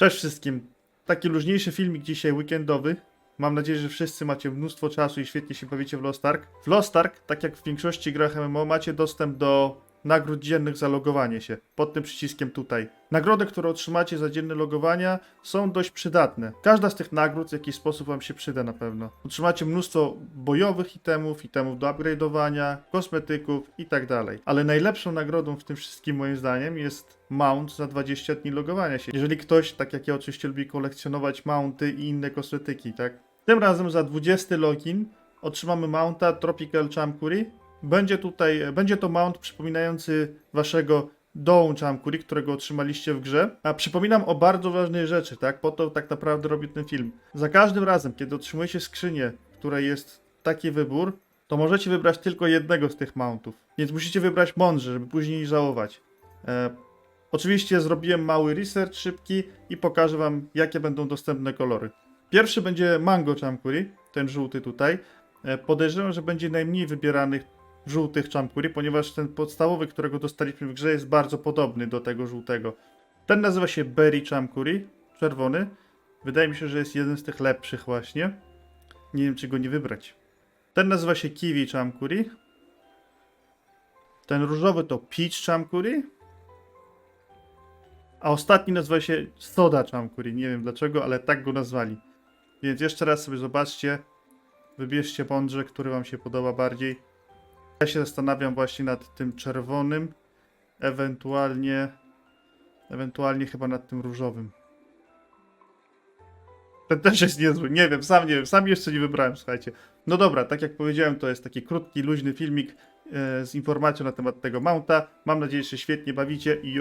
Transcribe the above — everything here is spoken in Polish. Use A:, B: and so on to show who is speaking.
A: Cześć wszystkim. Taki luźniejszy filmik dzisiaj weekendowy. Mam nadzieję, że wszyscy macie mnóstwo czasu i świetnie się bawicie w Lost Ark. W Lost Ark, tak jak w większości grach MMO, macie dostęp do nagród dziennych za logowanie się. Pod tym przyciskiem tutaj. Nagrody, które otrzymacie za dzienne logowania są dość przydatne. Każda z tych nagród w jakiś sposób wam się przyda na pewno. Otrzymacie mnóstwo bojowych itemów, itemów do upgrade'owania, kosmetyków i tak dalej. Ale najlepszą nagrodą w tym wszystkim moim zdaniem jest mount za 20 dni logowania się. Jeżeli ktoś, tak jak ja oczywiście lubi kolekcjonować mounty i inne kosmetyki, tak? Tym razem za 20 login otrzymamy mounta Tropical Chamkuri. Będzie tutaj, będzie to mount przypominający waszego dołu Chamkuri, którego otrzymaliście w grze. A przypominam o bardzo ważnej rzeczy, tak? Po to tak naprawdę robię ten film. Za każdym razem, kiedy otrzymujecie skrzynię, w której jest taki wybór, to możecie wybrać tylko jednego z tych mountów. Więc musicie wybrać mądrze, żeby później nie żałować. E, Oczywiście zrobiłem mały research szybki i pokażę wam, jakie będą dostępne kolory. Pierwszy będzie Mango Chamkuri, ten żółty tutaj. E, Podejrzewam, że będzie najmniej wybieranych żółtych Chamkuri, ponieważ ten podstawowy, którego dostaliśmy w grze, jest bardzo podobny do tego żółtego. Ten nazywa się Berry Chamkuri, czerwony. Wydaje mi się, że jest jeden z tych lepszych właśnie. Nie wiem, czy go nie wybrać. Ten nazywa się Kiwi Chamkuri. Ten różowy to Peach Chamkuri. A ostatni nazywa się Soda Chamkuri. Nie wiem dlaczego, ale tak go nazwali. Więc jeszcze raz sobie zobaczcie. Wybierzcie mądrze, który wam się podoba bardziej. Ja się zastanawiam właśnie nad tym czerwonym. Ewentualnie... Ewentualnie chyba nad tym różowym. Ten też jest niezły. Nie wiem, sam nie wiem. Sam jeszcze nie wybrałem, słuchajcie. No dobra, tak jak powiedziałem, to jest taki krótki, luźny filmik e, z informacją na temat tego mounta. Mam nadzieję, że się świetnie bawicie i.